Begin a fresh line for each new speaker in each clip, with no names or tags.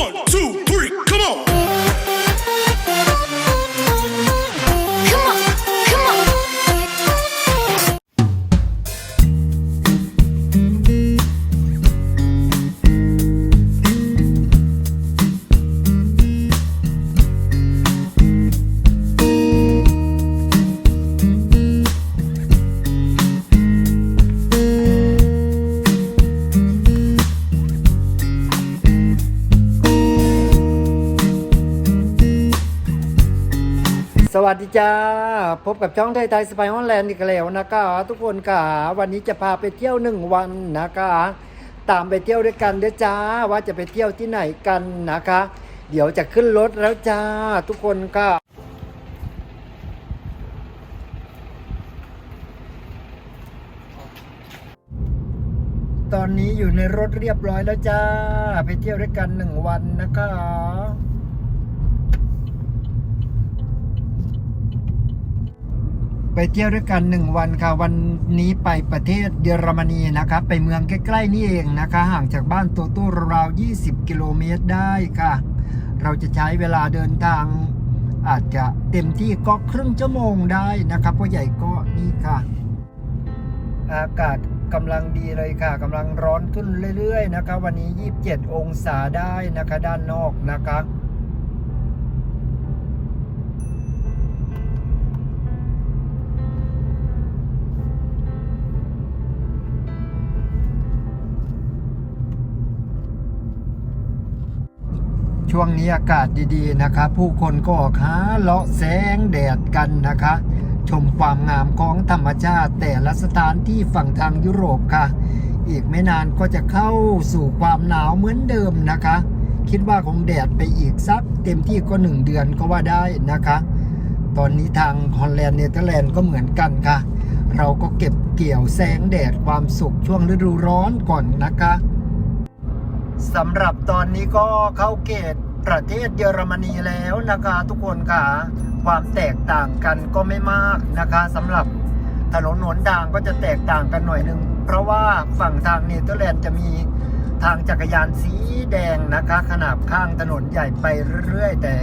One, two,
วัสดีจ้า พบกับช่องไทยไทยสไปฮอนแลนด์อีกแล้วนะคะ ทุกคนค่ะวันนี้จะพาไปเที่ยวหนึ่งวันนะคะ ตามไปเที่ยวด้วยกันเด้อจ้า ว่าจะไปเที่ยวที่ไหนกันนะคะ เดี๋ยวจะขึ้นรถแล้วจ้า ทุกคนค่ะตอนนี้อยู่ในรถเรียบร้อยแล้วจ้า ไปเที่ยวด้วยกันหนึ่งวันนะคะ ไปเที่ยวด้วยกันหนึ่งวันค่ะ วันนี้ไปประเทศเยอรมนีนะคะ ไปเมืองใกล้ๆนี่เองนะคะ ห่างจากบ้านโตโต้ราว 20 กิโลเมตรได้ค่ะ เราจะใช้เวลาเดินทางอาจจะเต็มที่ก็ครึ่งชั่วโมงได้นะครับเพราะใหญ่ก็นี่ค่ะ อากาศกำลังดีเลยค่ะกำลังร้อนขึ้นเรื่อยๆนะคะ วันนี้ 27 องศาได้นะคะด้านนอกนะคะ ช่วงนี้อากาศดีๆนะคะ ผู้คนก็ออกหาเลาะแสงแดดกันนะคะ ชมความงามของธรรมชาติแต่ละสถานที่ฝั่งทางยุโรปค่ะ อีกไม่นานก็จะเข้าสู่ความหนาวเหมือนเดิมนะคะ คิดว่าคงแดดไปอีกสักเต็มที่ก็หนึ่งเดือนก็ว่าได้นะคะ ตอนนี้ทางฮอลแลนด์เนเธอร์แลนด์ก็เหมือนกันค่ะ เราก็เก็บเกี่ยวแสงแดดความสุขช่วงฤดูร้อนก่อนนะคะ สำหรับตอนนี้ก็เข้าเกตประเทศเยอรมนีแล้วนะคะทุกคนค่ะ ความแตกต่างกันก็ไม่มากนะคะสำหรับถนนหนทางก็จะแตกต่างกันหน่อยหนึ่ง เพราะว่าฝั่งทางเนเธอร์แลนด์จะมีทางจักรยานสีแดงนะคะ ขนาบข้างถนนใหญ่ไปเรื่อยๆ แต่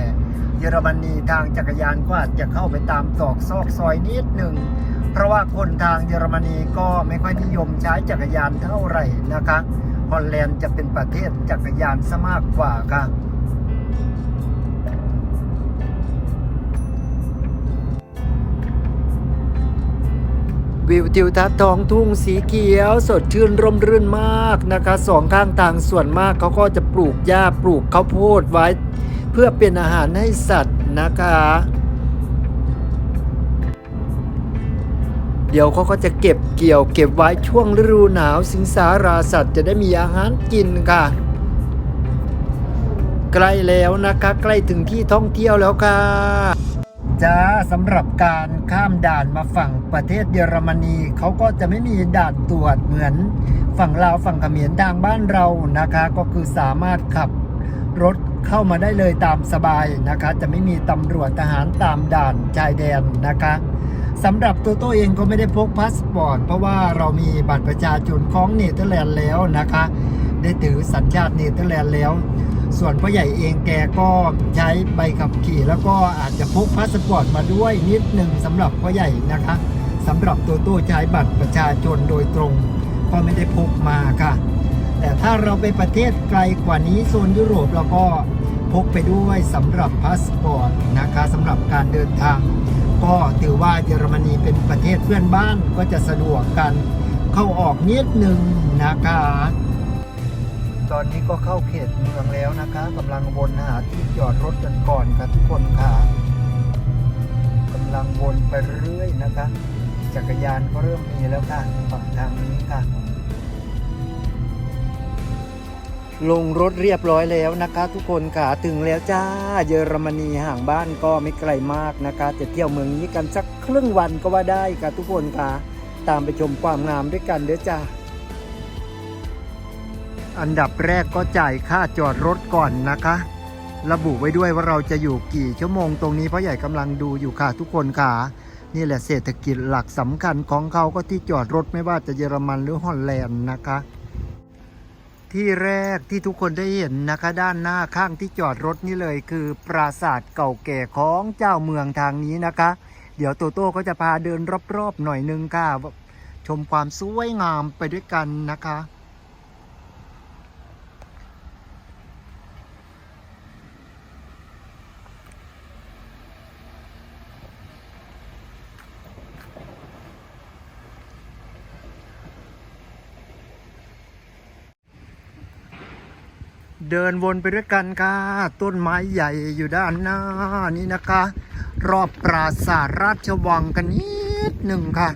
เยอรมนีทางจักรยานก็อาจจะเข้าไปตามตอกซอกซอยนิดหนึ่ง เพราะว่าคนทางเยอรมนีก็ไม่ค่อยนิยมใช้จักรยานเท่าไหร่นะคะ ฮอลแลนด์จะเป็นประเทศจักรยานซะมากกว่าค่ะวิวทิวทัศน์ท้องทุ่งสีเขียว สดชื่นร่มรื่นมากนะคะสองข้างทางส่วนมากเขาก็จะปลูกหญ้าปลูกข้าวโพดไว้ เพื่อเป็นอาหารให้สัตว์นะคะ เดี๋ยวเขาก็จะเก็บเกี่ยวเก็บไว้ช่วงฤดูหนาวสิงสาราสัตว์จะได้มีอาหารกินค่ะ ใกล้แล้วนะคะ ใกล้ถึงที่ท่องเที่ยวแล้วค่ะจ้าสำหรับการข้ามด่านมาฝั่งประเทศเยอรมนีเขาก็จะไม่มีด่านตรวจเหมือน ฝั่งลาวฝั่งเขมรทางบ้านเรานะคะ ก็คือสามารถขับรถเข้ามาได้เลยตามสบายนะคะ จะไม่มีตำรวจทหารตามด่านชายแดนนะคะ สำหรับตัวโต้เองก็ไม่ได้พกพาสปอร์ต เพราะว่าเรามีบัตรประชาชนของเนเธอร์แลนด์แล้วนะคะ ได้ถือสัญชาติเนเธอร์แลนด์แล้ว ส่วนพ่อใหญ่เองแกก็ใช้ใบขับขี่แล้วก็อาจจะพกพาสปอร์ตมาด้วยนิดหนึ่งสำหรับพ่อใหญ่นะคะสำหรับตัวตู้ใช้บัตรประชาชนโดยตรง ก็ไม่ได้พกมาค่ะ แต่ถ้าเราไปประเทศไกลกว่านี้โซนยุโรปเราก็พกไปด้วยสำหรับพาสปอร์ตนะคะสำหรับการเดินทาง ก็ถือว่าเยอรมนีเป็นประเทศเพื่อนบ้านก็จะสะดวกกันเข้าออกนิดหนึ่งนะคะ ตอนนี้ก็เข้าเขตเมืองแล้วนะคะกำลังวนหาที่จอดรถกันก่อนค่ะทุกคนค่ะกำลังวนไปเรื่อยนะคะ จักรยานก็เริ่มมีแล้วค่ะฝั่งทางนี้ค่ะ ลงรถเรียบร้อยแล้วนะคะ ทุกคนค่ะถึงแล้วจ้า เยอรมนีห่างบ้านก็ไม่ไกลมากนะคะ จะเที่ยวเมืองนี้กันสักครึ่งวันก็ว่าได้ค่ะทุกคนค่ะ ตามไปชมความงามด้วยกันเด้อจ้าอันดับแรกก็จ่ายค่าจอดรถก่อนนะคะ ระบุไว้ด้วยว่าเราจะอยู่กี่ชั่วโมงตรงนี้เพราะใหญ่กำลังดูอยู่ค่ะทุกคนค่ะ นี่แหละเศรษฐกิจหลักสำคัญของเขาก็ที่จอดรถไม่ว่าจะเยอรมันหรือฮอลแลนด์นะคะ ที่แรกที่ทุกคนได้เห็นนะคะด้านหน้าข้างที่จอดรถนี่เลย คือปราสาทเก่าแก่ของเจ้าเมืองทางนี้นะคะ เดี๋ยวโตโต้ก็จะพาเดินรอบๆหน่อยนึงค่ะ ชมความสวยงามไปด้วยกันนะคะ เดินวนไปด้วยกันค่ะ ต้นไม้ใหญ่อยู่ด้านหน้านี่นะคะ รอบปราสาทราชวังกันนิดหนึ่งค่ะ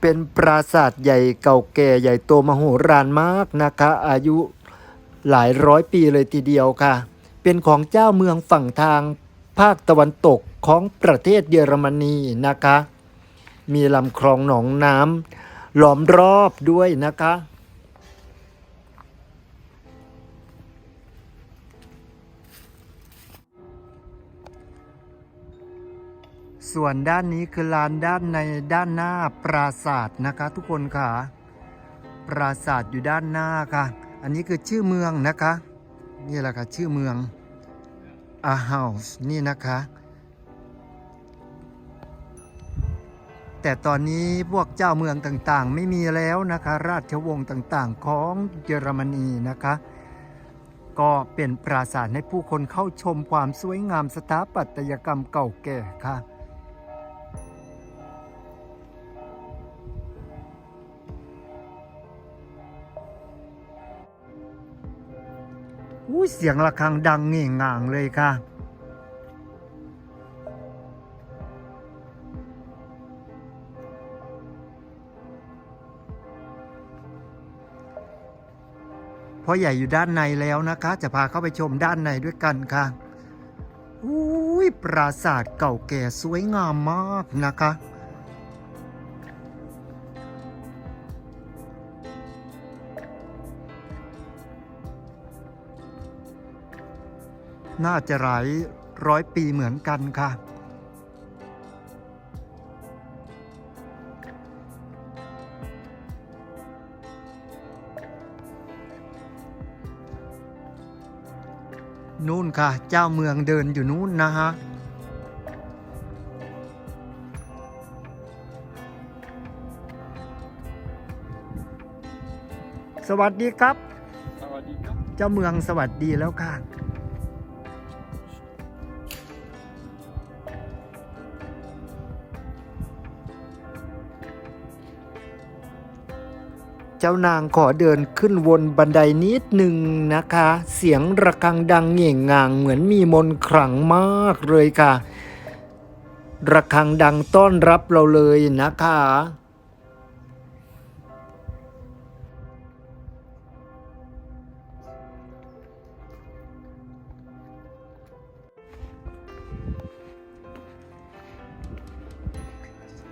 เป็นปราสาทใหญ่เก่าแก่ใหญ่โตมโหฬารมากนะคะ อายุหลายร้อยปีเลยทีเดียวค่ะ เป็นของเจ้าเมืองฝั่งทางภาคตะวันตกของประเทศเยอรมนีนะคะ มีลำคลองหนองน้ำล้อมรอบด้วยนะคะ ส่วนด้านนี้คือลานด้านในด้านหน้าปราสาทนะคะ ทุกคนค่ะ ปราสาทอยู่ด้านหน้าค่ะ อันนี้คือชื่อเมืองนะคะ นี่แหละค่ะชื่อเมืองอาเฮาส์นี่นะคะ แต่ตอนนี้พวกเจ้าเมืองต่างๆ ไม่มีแล้วนะคะ ราชวงศ์ต่างๆ ของเยอรมนีนะคะ ก็เป็นปราสาทให้ผู้คนเข้าชมความสวยงามสถาปัตยกรรมเก่าแก่ค่ะอุ้ยเสียงะระฆังดังเง่งง่างเลยค่ะ พ่อใหญ่อยู่ด้านในแล้วนะคะ จะพาเข้าไปชมด้านในด้วยกันค่ะอุ้ยปราสาทเก่าแก่สวยงามมากนะคะ น่าจะหลายร้อยปีเหมือนกันค่ะ นู่นค่ะ เจ้าเมืองเดินอยู่นู่นนะฮะสวัสดีครับ
สวัสดีครับ
เจ้าเมืองสวัสดีแล้วค่ะ เจ้านางขอเดินขึ้นวนบันไดนิดหนึ่งนะคะ เสียงระฆังดังเหง่งงางเหมือนมีมนขลังมากเลยค่ะ ระฆังดังต้อนรับเราเลยนะคะ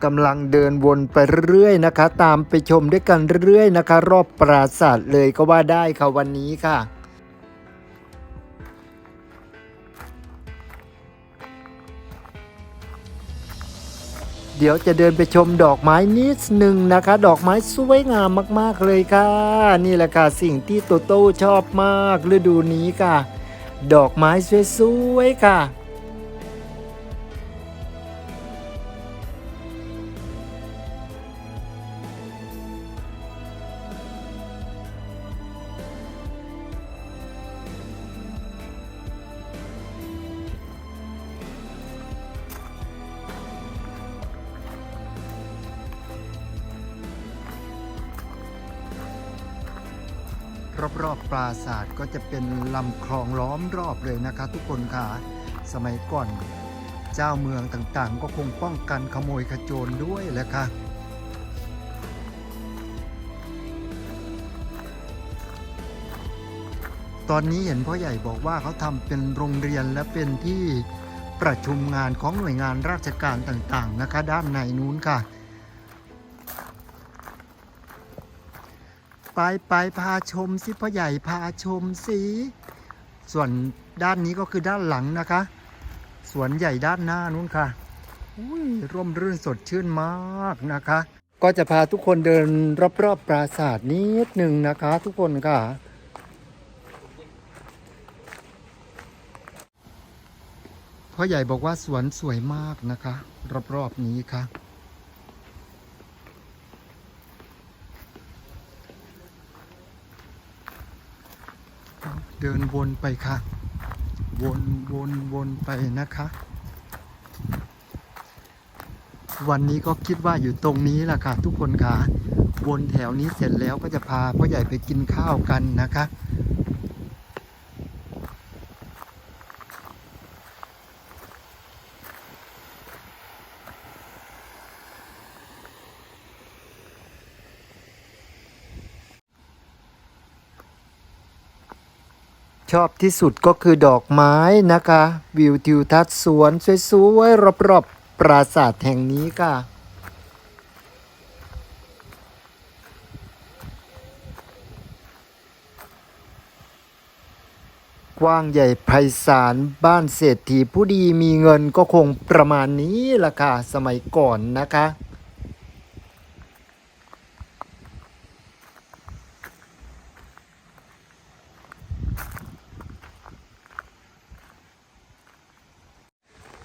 กำลังเดินวนไปเรื่อยนะคะ ตามไปชมด้วยกันเรื่อยนะคะ รอบปราสาทเลยก็ว่าได้ค่ะวันนี้ค่ะเดี๋ยวจะเดินไปชมดอกไม้นิดหนึ่งนะคะ ดอกไม้สวยงามมากๆเลยค่ะ นี่แหละค่ะสิ่งที่โตโต้ชอบมากฤดูนี้ค่ะ ดอกไม้สวยๆค่ะ รอบๆปราสาทก็จะเป็นลำคลองล้อมรอบเลยนะคะ ทุกคนค่ะ สมัยก่อนเจ้าเมืองต่างๆ ก็คงป้องกันขโมยขโจรด้วยแหละค่ะตอนนี้เห็นพ่อใหญ่บอกว่าเขาทำเป็นโรงเรียนและเป็นที่ประชุมงานของหน่วยงานราชการต่างๆนะคะ ด้านในนู้นค่ะ ไปไปพาชมสิพ่อใหญ่พาชมสิส่วนด้านนี้ก็คือด้านหลังนะคะ สวนใหญ่ด้านหน้านู้นค่ะอุ้ยร่มรื่นสดชื่นมากนะคะ ก็จะพาทุกคนเดินรอบๆปราสาทนิดหนึ่งนะคะ ทุกคนค่ะพ่อใหญ่บอกว่าสวนสวยมากนะคะ รอบๆนี้ค่ะ เดินวนไปค่ะ วนวนวนไปนะคะ วันนี้ก็คิดว่าอยู่ตรงนี้แหละค่ะ ทุกคนค่ะ วนแถวนี้เสร็จแล้วก็จะพาพ่อใหญ่ไปกินข้าวกันนะคะ ชอบที่สุดก็คือดอกไม้นะคะ วิวทิวทัศน์สวนสวยๆรอบๆปราสาทแห่งนี้ค่ะกว้างใหญ่ไพศาลบ้านเศรษฐีผู้ดีมีเงินก็คงประมาณนี้ล่ะค่ะ สมัยก่อนนะคะ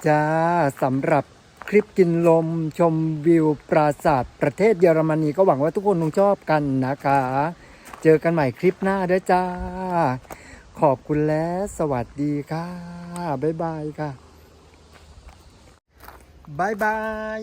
จ้าสำหรับคลิปกินลมชมวิวปราสาทประเทศเยอรมนีก็หวังว่าทุกคนคงชอบกันนะคะ เจอกันใหม่คลิปหน้าด้วยจ้า ขอบคุณและสวัสดีค่ะ บ๊ายบายค่ะ บ๊ายบาย